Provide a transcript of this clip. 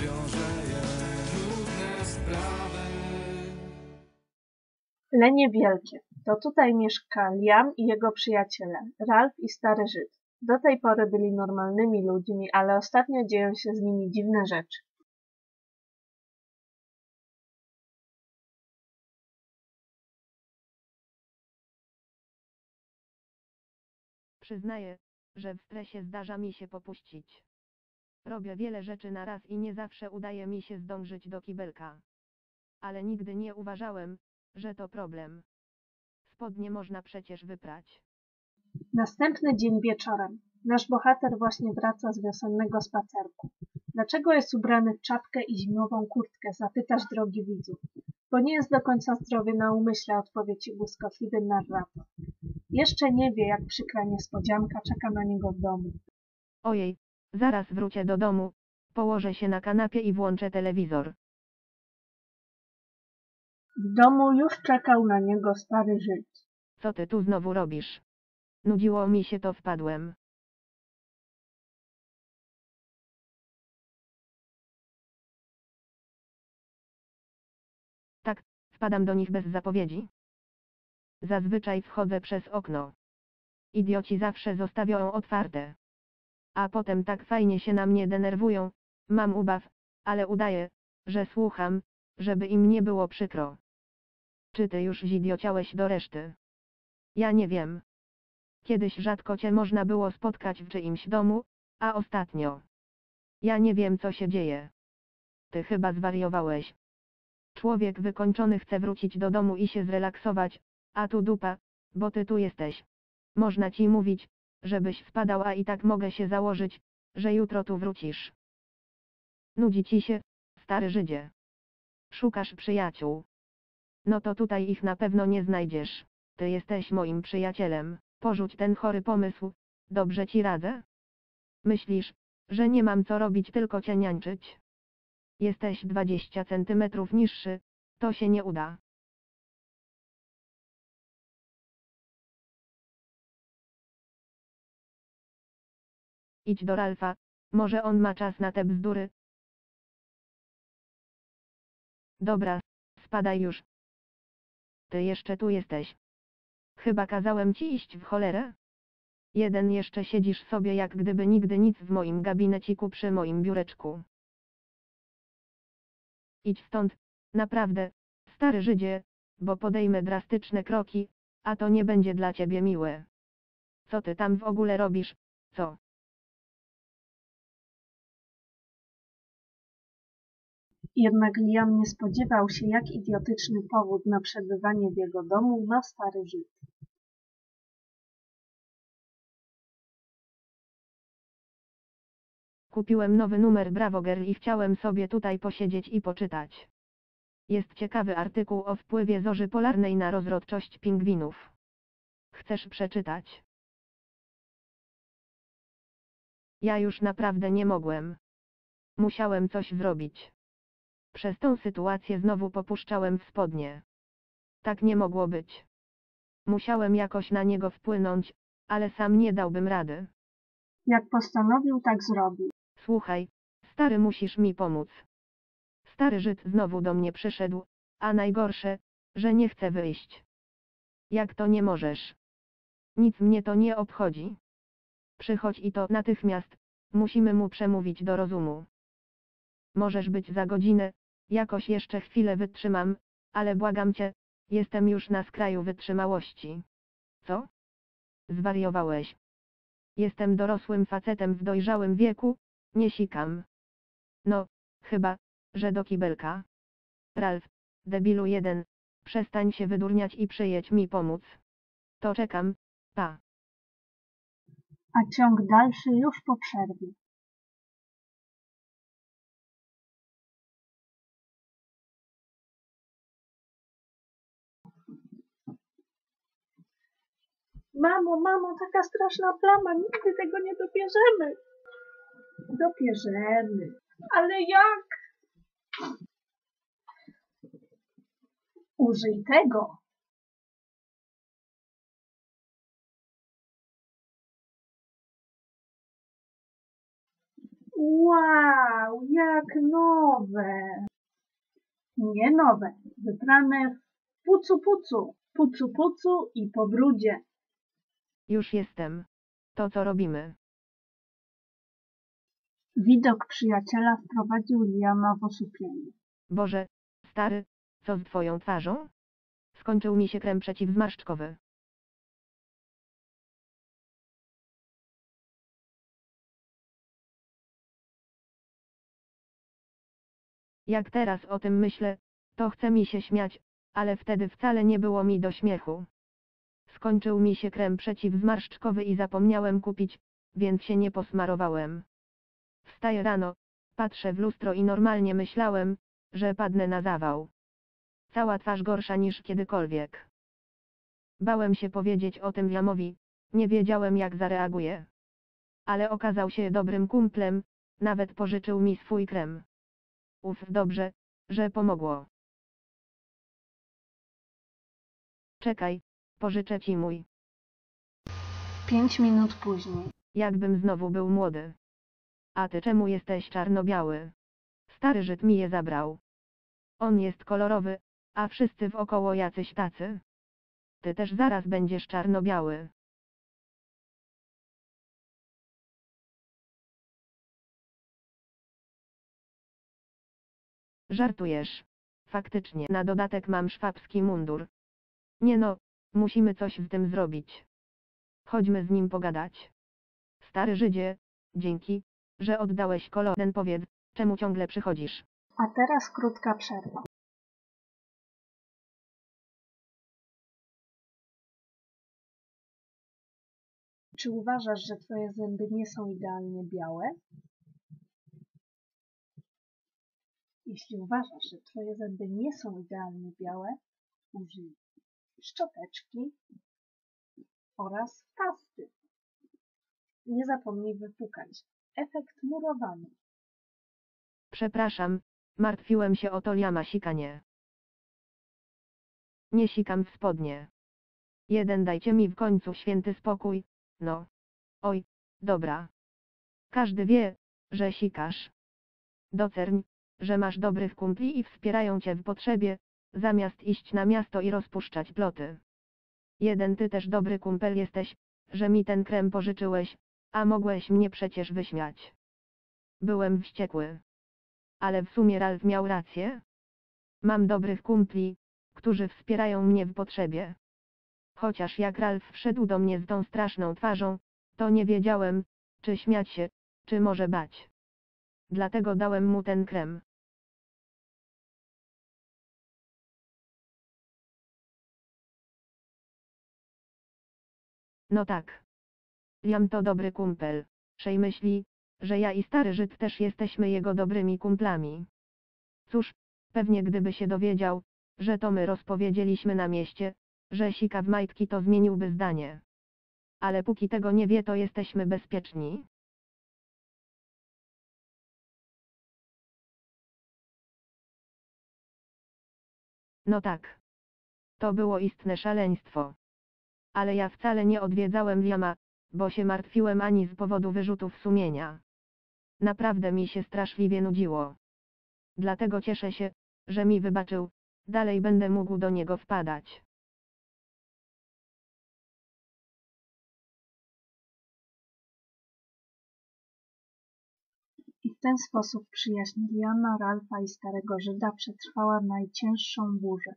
rozwiąże je trudne sprawy. Lenie Wielkie. To tutaj mieszka Liam i jego przyjaciele, Ralph i Stary Żyd. Do tej pory byli normalnymi ludźmi, ale ostatnio dzieją się z nimi dziwne rzeczy. Przyznaję, że w stresie zdarza mi się popuścić. Robię wiele rzeczy na raz i nie zawsze udaje mi się zdążyć do kibelka. Ale nigdy nie uważałem, że to problem. Spodnie można przecież wyprać. Następny dzień wieczorem. Nasz bohater właśnie wraca z wiosennego spacerku. Dlaczego jest ubrany w czapkę i zimową kurtkę? Zapytasz drogi widzu. Bo nie jest do końca zdrowy na umyśle, odpowie ci błyskotliwy narrator. Jeszcze nie wie, jak przykra niespodzianka czeka na niego w domu. Ojej, zaraz wrócę do domu, położę się na kanapie i włączę telewizor. W domu już czekał na niego stary Żyd. Co ty tu znowu robisz? Nudziło mi się to wpadłem. Tak, wpadam do nich bez zapowiedzi. Zazwyczaj wchodzę przez okno. Idioci zawsze zostawiają otwarte. A potem tak fajnie się na mnie denerwują, mam ubaw, ale udaję, że słucham, żeby im nie było przykro. Czy ty już zidiociałeś do reszty? Ja nie wiem. Kiedyś rzadko cię można było spotkać w czyimś domu, a ostatnio. Ja nie wiem co się dzieje. Ty chyba zwariowałeś. Człowiek wykończony chce wrócić do domu i się zrelaksować, a tu dupa, bo ty tu jesteś. Można ci mówić, żebyś spadał, a i tak mogę się założyć, że jutro tu wrócisz. Nudzi ci się, stary Żydzie. Szukasz przyjaciół. No to tutaj ich na pewno nie znajdziesz. Ty jesteś moim przyjacielem, porzuć ten chory pomysł, dobrze ci radzę? Myślisz, że nie mam co robić tylko cię niańczyć? Jesteś 20 centymetrów niższy, to się nie uda. Idź do Ralfa, może on ma czas na te bzdury. Dobra, spadaj już. Ty jeszcze tu jesteś. Chyba kazałem ci iść w cholerę? Jeden jeszcze siedzisz sobie jak gdyby nigdy nic w moim gabineciku przy moim biureczku. Idź stąd, naprawdę, stary Żydzie, bo podejmę drastyczne kroki, a to nie będzie dla ciebie miłe. Co ty tam w ogóle robisz, co? Jednak Liam nie spodziewał się, jak idiotyczny powód na przebywanie w jego domu ma stary Żyd. Kupiłem nowy numer Bravo Girl i chciałem sobie tutaj posiedzieć i poczytać. Jest ciekawy artykuł o wpływie zorzy polarnej na rozrodczość pingwinów. Chcesz przeczytać? Ja już naprawdę nie mogłem. Musiałem coś zrobić. Przez tą sytuację znowu popuszczałem w spodnie. Tak nie mogło być. Musiałem jakoś na niego wpłynąć, ale sam nie dałbym rady. Jak postanowił, tak zrobił. Słuchaj, stary musisz mi pomóc. Stary Żyd znowu do mnie przyszedł, a najgorsze, że nie chce wyjść. Jak to nie możesz? Nic mnie to nie obchodzi. Przychodź i to natychmiast, musimy mu przemówić do rozumu. Możesz być za godzinę, jakoś jeszcze chwilę wytrzymam, ale błagam cię, jestem już na skraju wytrzymałości. Co? Zwariowałeś. Jestem dorosłym facetem w dojrzałym wieku, nie sikam. No, chyba, że do kibelka. Ralf, debilu jeden, przestań się wydurniać i przyjedź mi pomóc. To czekam, pa. A ciąg dalszy już po przerwie. Mamo, mamo, taka straszna plama, nigdy tego nie dopierzemy. Dopierzemy. Ale jak? Użyj tego. Wow, jak nowe! Nie nowe, wyprane w pucu pucu, pucu pucu i po brudzie. Już jestem. To co robimy? Widok przyjaciela wprowadził Liama w osłupienie. Boże, stary, co z twoją twarzą? Skończył mi się krem przeciwzmarszczkowy. Jak teraz o tym myślę, to chce mi się śmiać, ale wtedy wcale nie było mi do śmiechu. Skończył mi się krem przeciwzmarszczkowy i zapomniałem kupić, więc się nie posmarowałem. Wstaję rano, patrzę w lustro i normalnie myślałem, że padnę na zawał. Cała twarz gorsza niż kiedykolwiek. Bałem się powiedzieć o tym Jamowi, nie wiedziałem jak zareaguje. Ale okazał się dobrym kumplem, nawet pożyczył mi swój krem. Uf, dobrze, że pomogło. Czekaj, pożyczę ci mój. Pięć minut później. Jakbym znowu był młody. A ty czemu jesteś czarno-biały? Stary Żyd mi je zabrał. On jest kolorowy, a wszyscy wokoło jacyś tacy. Ty też zaraz będziesz czarno-biały. Żartujesz. Faktycznie, na dodatek mam szwabski mundur. Nie no, musimy coś z tym zrobić. Chodźmy z nim pogadać. Stary Żydzie, dzięki, że oddałeś kolor. Ten powiedz, czemu ciągle przychodzisz? A teraz krótka przerwa. Czy uważasz, że twoje zęby nie są idealnie białe? Jeśli uważasz, że twoje zęby nie są idealnie białe, użyj szczoteczki oraz pasty. Nie zapomnij wypukać. Efekt murowany. Przepraszam, martwiłem się o to Liama sikanie. Nie sikam w spodnie. Jeden dajcie mi w końcu święty spokój, no. Oj, dobra. Każdy wie, że sikasz. Docern, że masz dobrych kumpli i wspierają cię w potrzebie, zamiast iść na miasto i rozpuszczać ploty. Jeden ty też dobry kumpel jesteś, że mi ten krem pożyczyłeś, a mogłeś mnie przecież wyśmiać. Byłem wściekły. Ale w sumie Ralf miał rację. Mam dobrych kumpli, którzy wspierają mnie w potrzebie. Chociaż jak Ralf wszedł do mnie z tą straszną twarzą, to nie wiedziałem, czy śmiać się, czy może bać. Dlatego dałem mu ten krem. No tak. Liam to dobry kumpel. Szej myśli, że ja i stary Żyd też jesteśmy jego dobrymi kumplami. Cóż, pewnie gdyby się dowiedział, że to my rozpowiedzieliśmy na mieście, że sika w majtki to zmieniłby zdanie. Ale póki tego nie wie to jesteśmy bezpieczni. No tak. To było istne szaleństwo. Ale ja wcale nie odwiedzałem Liama, bo się martwiłem ani z powodu wyrzutów sumienia. Naprawdę mi się straszliwie nudziło. Dlatego cieszę się, że mi wybaczył, dalej będę mógł do niego wpadać. I w ten sposób przyjaźń Liama, Ralfa i Starego Żyda przetrwała najcięższą burzę.